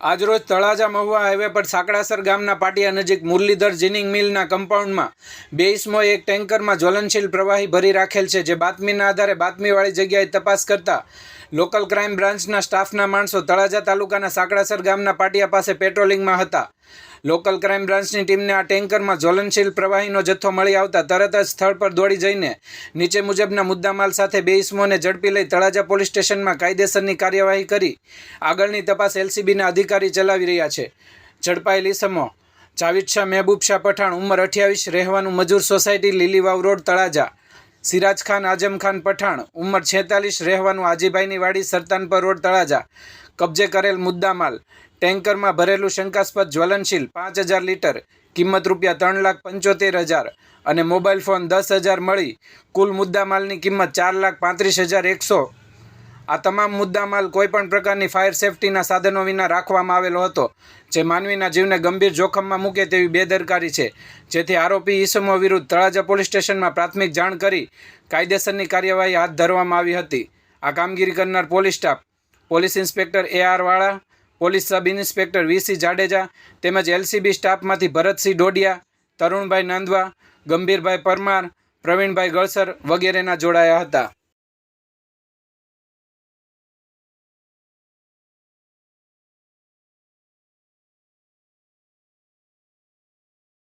આજરોજ તળાજા મહુવા હાઈવે પર સાંકડાસર ગામના પાટિયા નજીક મુરલીધર જીનિંગ મિલના કમ્પાઉન્ડમાં બે ઇસમોએ એક ટેન્કરમાં જ્વલનશીલ પ્રવાહી ભરી રાખેલ છે, જે બાતમીના આધારે બાતમીવાળી જગ્યાએ તપાસ કરતા લોકલ ક્રાઇમ બ્રાન્ચના સ્ટાફના માણસો તળાજા તાલુકાના સાંકડાસર ગામના પાટિયા પાસે પેટ્રોલિંગમાં હતા. લોકલ ક્રાઇમ બ્રાન્ચની ટીમને આ ટેન્કરમાં જ્વલનશીલ પ્રવાહીનો જથ્થો મળી આવતા તરત જ સ્થળ પર દોડી જઈને નીચે મુજબના મુદ્દામાલ સાથે બે ઇસમોને ઝડપી લઈ તળાજા પોલીસ સ્ટેશનમાં કાયદેસરની કાર્યવાહી કરી. આગળની તપાસ એલસીબીના અધિકારી ચલાવી રહ્યા છે. ઝડપાયેલ ઇસમો જાવેદ શાહ મહેબૂબ શાહ પઠાણ ઉંમર અઠ્યાવીસ, રહેવાનું મજૂર સોસાયટી લીલીવાવ રોડ, તળાજા. સિરાજ ખાન આઝમ ખાન પઠાણ, ઉંમર છેતાલીસ, રહેવાનું આજીભાઈની વાડી સરતાનપર રોડ તળાજા. કબજે કરેલ મુદ્દામાલ ટેન્કરમાં ભરેલું શંકાસ્પદ જ્વલનશીલ પાંચ હજાર લીટર, કિંમત રૂપિયા ત્રણ લાખ પંચોતેર હજાર અને મોબાઈલ ફોન દસ હજાર મળી. કુલ મુદ્દામાલની કિંમત ચાર લાખ પાંત્રીસ હજાર એકસો આ તમામ મુદ્દામાલ કોઈપણ પ્રકારની ફાયર સેફટીના સાધનો વિના રાખવામાં આવેલો હતો, જે માનવીના જીવને ગંભીર જોખમમાં મૂકે તેવી બેદરકારી છે. જેથી આરોપી ઈસમો વિરુદ્ધ તળાજા પોલીસ સ્ટેશનમાં પ્રાથમિક જાણ કરી કાયદેસરની કાર્યવાહી હાથ ધરવામાં આવી હતી. આ કામગીરી કરનાર police staff, police inspector A R Vala, police sub inspector V C Jadeja તેમજ એલસીબી સ્ટાફમાંથી ભરતસિંહ ડોડિયા, તરુણભાઈ નાંદવા, ગંભીરભાઈ પરમાર, પ્રવીણભાઈ ગળસર વગેરેના જોડાયા હતા.